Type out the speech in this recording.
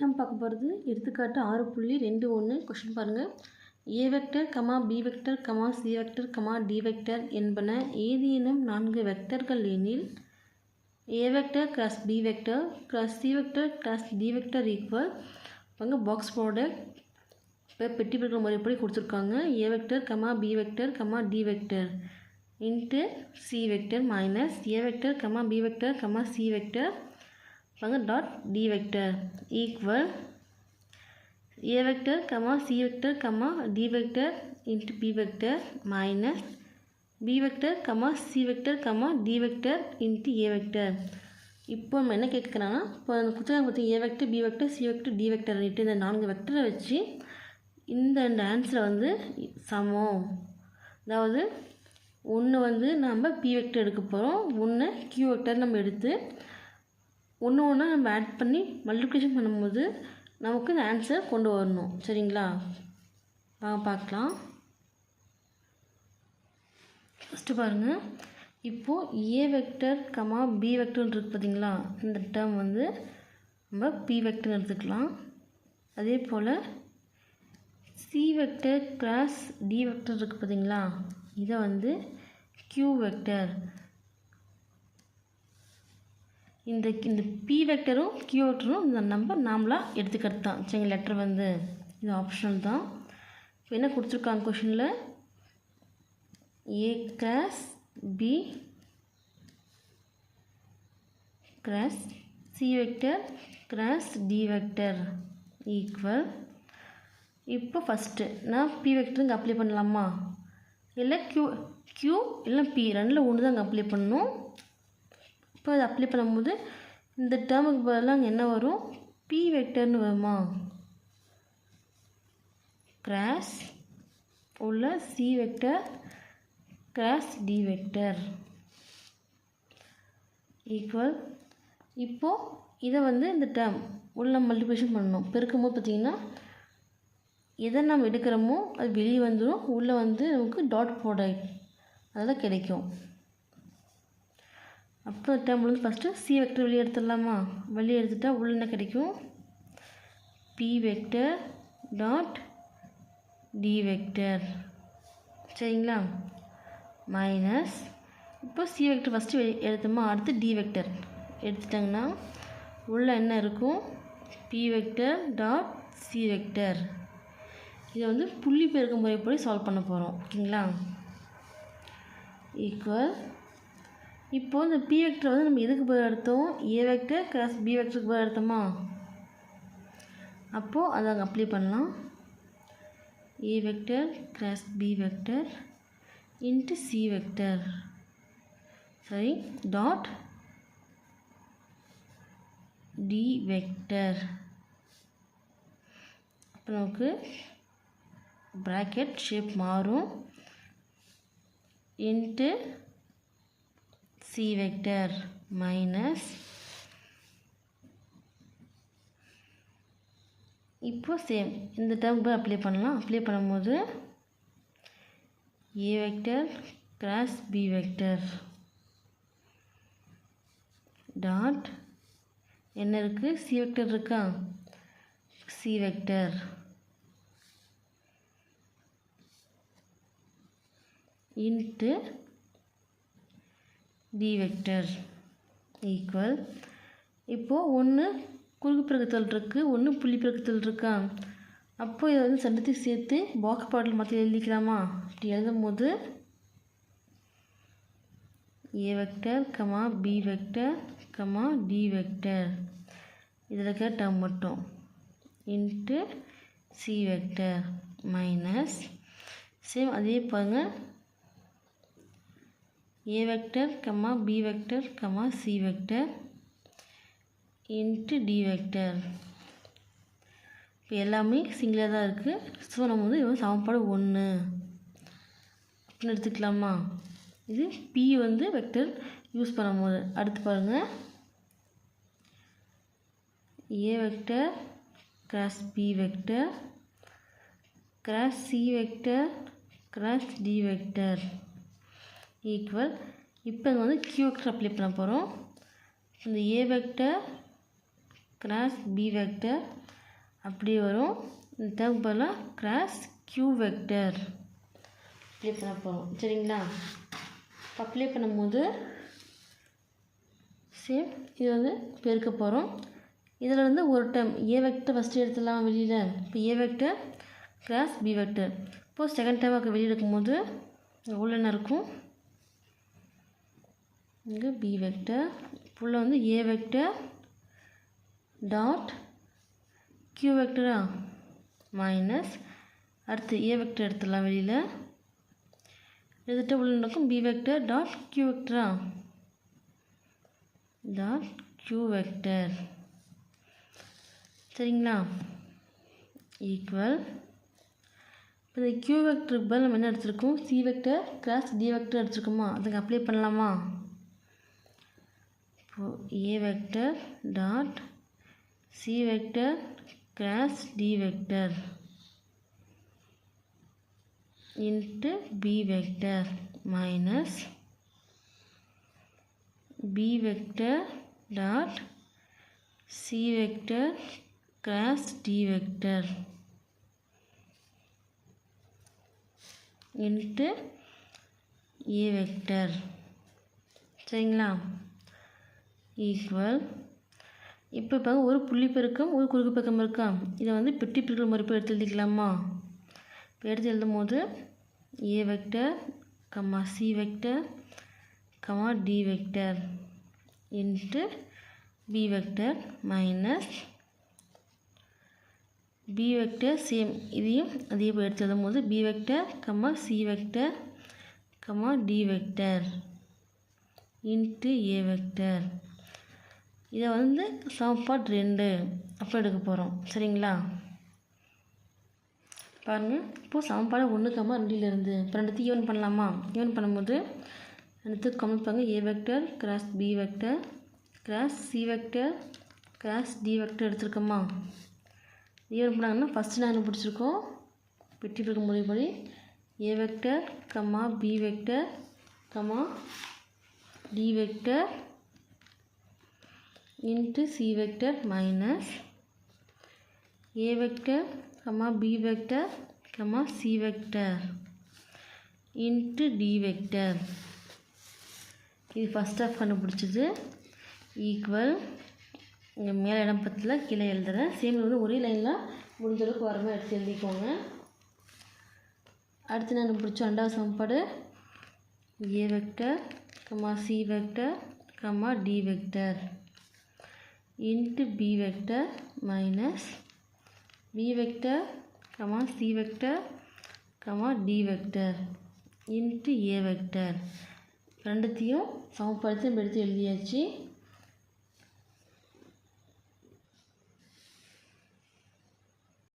நம்ம பார்க்க போகிறது எடுத்துக்காட்டு ஆறு புள்ளி ரெண்டு ஒன்று கொஷின் பாருங்கள் A vector comma B vector comma C vector comma D vector என்பன ஏதேனும் நான்கு வெக்டர்கள் எனில் A vector cross B vector cross C vector cross D vector equal அங்கே பாக்ஸ் ப்ராடக்ட் இப்போ பெட்டி பிடிக்கிற முறைப்படி கொடுத்துருக்காங்க. A vector comma B vector comma D vector into C vector minus A vector comma B vector comma C vector பாருங்க dot D vector equal A vector comma C vector comma D vector into B vector minus B vector comma C vector comma D vector into A vector இப்போ நம்ம என்ன கேட்குறாங்கன்னா இப்போ அந்த புத்தகம் பார்த்தி A vector B vector C vector D vector இந்த நான்கு வெக்டரை வச்சு இந்த ரெண்டு ஆன்சரை வந்து சமம். அதாவது ஒன்று வந்து நம்ம பி வெக்டர் எடுக்க போகிறோம் ஒன்று கியூ வெக்டர் நம்ம எடுத்து ஒன்று ஒன்றா நம்ம ஆட் பண்ணி மல்டிப்ளிகேஷன் பண்ணும்போது நமக்கு இந்த ஆன்சர் கொண்டு வரணும். சரிங்களா? வாங்க பார்க்கலாம். ஃபஸ்ட்டு பாருங்கள் இப்போது ஏ வெக்டர் கமா பி வெக்டர்னு இருக்குது பார்த்தீங்களா இந்த டேர்ம் வந்து நம்ம பி வெக்டர் எடுத்துக்கலாம். அதே போல் C vector cross D vector இருக்குது பார்த்தீங்களா இதை வந்து கியூ வெக்டர் இந்த இந்த பி வெக்டரும் கியூ வெக்டரும் இந்த நம்பர் நாமளாக எடுத்துக்கிறது தான் சரிங்க லெட்டர் வந்து இது ஆப்ஷனல் தான். இப்போ என்ன கொடுத்துருக்காங்க கொஷனில் A cross B cross C vector cross D vector equal இப்போ ஃபஸ்ட்டு நான் பி வெக்டருங்க அப்ளை பண்ணலாமா? இல்லை க்யூ க்யூ இல்லை பி ரெண்டில் ஒன்று தான் அங்கே அப்ளை பண்ணணும். இப்போ அதை அப்ளை பண்ணும்போது இந்த டேர்முக்கு பதிலாக அங்கே என்ன வரும்? பி வெக்டர்னு வருமா? கிராஸ் உள்ள C vector cross D vector equal இப்போது இதை வந்து இந்த டேர்ம் உள்ள மல்டிப்ளிகேஷன் பண்ணணும். பெருக்கும்போது பார்த்திங்கன்னா எதை நம்ம எடுக்கிறோமோ அது வெளியே வந்துடும் உள்ளே வந்து நமக்கு டாட் ப்ராடக்ட் அதெல்லாம் கிடைக்கும். அப்புறம் டேர்மில் வந்து ஃபஸ்ட்டு சி வெக்டர் வெளியே எடுத்துடலாமா? வெளியே எடுத்துட்டா உள்ள என்ன கிடைக்கும்? B vector dot D vector சரிங்களா? மைனஸ் இப்போ சி வெக்டர் ஃபஸ்ட்டு வெளி எடுத்தோமா? அடுத்து டி வெக்டர் எடுத்துட்டாங்கன்னா உள்ள என்ன இருக்கும்? B vector dot C vector இதை வந்து புள்ளி பெருக்க முறைப்படி சால்வ் பண்ண போகிறோம் ஓகேங்களா? ஈக்குவல் இப்போது இந்த பி வெக்டர் வந்து நம்ம எதுக்கு பதில் எடுத்தோம் ஏ வெக்டர் கிராஸ் பி வெக்டருக்கு பதில் எடுத்தோமா அப்போது அதை அங்கே அப்ளை பண்ணலாம். A vector cross B vector into C vector சரி டாட் டி வெக்டர் அப்போ நமக்கு ப்ராக்கெட் ஷேப் மாறும். இன்ட்டு சி வெக்டர் மைனஸ் இப்போ சேம் இந்த டேர்முக்கு அப்ளை பண்ணலாம். அப்ளை பண்ணும்போது A vector cross B vector dot என்ன இருக்குது சி வெக்டர் இருக்கா? C vector into D vector equal இப்போது ஒன்று குறுக்கு பிறகுத்தல் இருக்குது ஒன்று புள்ளி பிறகுத்தல் இருக்கா? அப்போ இதை வந்து சண்டத்தையும் சேர்த்து பாக்ஸ் பாட்டில் மாற்றி எழுதிக்கலாமா? அப்படி எழுதும் போது A vector comma B vector comma D vector இதில் இருக்க டேர்ம் மட்டும். Into C vector minus same அதே பாருங்கள் A vector comma B vector comma C vector into D vector இப்போ எல்லாமே சிங்கிளாக தான் இருக்குது ஸோ நம்ம வந்து இவன் சமன்பாடு ஒன்று அப்படின்னு எடுத்துக்கலாமா? இது பி வந்து வெக்டர் யூஸ் பண்ணும்போது. அடுத்து பாருங்கள் A vector cross B vector cross C vector cross D vector equal இப்போ இங்கே வந்து கியூ வெக்டர் அப்ளை பண்ண போகிறோம் இந்த A vector cross B vector அப்படி வரும். இந்த டேர்ம் பதிலாக கிராஸ் கியூ வெக்டர் அப்ளை பண்ண போகிறோம் சரிங்களா? அப்ளை பண்ணும்போது சேம் இது வந்து பெருக்க போகிறோம் இதில் வந்து ஒரு டைம் ஏ வெக்டர் ஃபஸ்ட்டு எடுத்துடலாம் வெளியில். இப்போ A vector cross B vector இப்போது செகண்ட் டைம் வெளியில் எடுக்கும்போது உள்ள என்ன இருக்கும்? இங்கே பி வெக்டர் உள்ள வந்து ஏ வெக்டர் டாட் கியூ வெக்டரா மைனஸ் அடுத்து ஏ வெக்டர் எடுத்துடலாம் வெளியில். எடுத்துகிட்டு உள்ள நடக்கும் பி வெக்டர் டாட் கியூ வெக்டரா டாட் கியூ வெக்டர் சரிங்களா? ஈக்குவல் இப்போ இந்த கியூ வெக்டருக்கு பதில் நம்ம என்ன எடுத்துருக்கோம்? C vector cross D vector எடுத்துருக்கோமா? அதுக்கு அப்ளை பண்ணலாமா? இப்போது A vector dot C vector cross D vector into B vector minus B vector dot C vector cross D vector into A vector சரிங்களா? ஈக்குவல் இப்போ இப்போ ஒரு புள்ளி பெருக்கம் ஒரு குறுக்கு பெருக்கம். இருக்கா இதை வந்து பெட்டி பெருக்கல் மறுப்பு எடுத்து எழுதிக்கலாமா? இப்போ எடுத்து எழுதும் போது A vector comma C vector comma D vector into B vector minus B vector same இதையும் அதே போய் எடுத்து எழுதும் போது B vector comma C vector comma D vector into A vector இதை வந்து சமன்பாடு ரெண்டு அப்போ எடுக்க போகிறோம் சரிங்களா? பாருங்கள் இப்போது சமன்பாடு ஒன்று கம்மா ரெண்டிலிருந்து இப்போ ரெண்டுத்தையும் ஈவன் பண்ணலாமா? ஈவன் பண்ணும்போது ரெண்டு கம்மி பாருங்க. A vector cross B vector cross C vector cross D vector எடுத்துருக்கோமா? Even பண்ணாங்கன்னா ஃபஸ்ட்டு நான் என்ன பிடிச்சிருக்கோம்? பெட்டி பிடிக்க முறைப்படி A vector comma B vector comma D vector into c vector minus a vector comma b vector comma c vector into d vector. இது first of கண்டுபிடிச்சது. Equal இங்கே மேலே இடம் பத்தில் கீழே எழுதுறேன் சேம் வந்து ஒரே லைனில் முடிஞ்சளவுக்கு வரமாக எடுத்து எழுதிக்கோங்க. அடுத்து நான் பிடிச்ச ரெண்டாவது சமன்பாடு. A vector comma C vector comma D vector into B vector minus b vector comma C vector comma d vector into A vector ரெண்டுத்தையும் சமப்படுத்தி எடுத்து எழுதியாச்சு.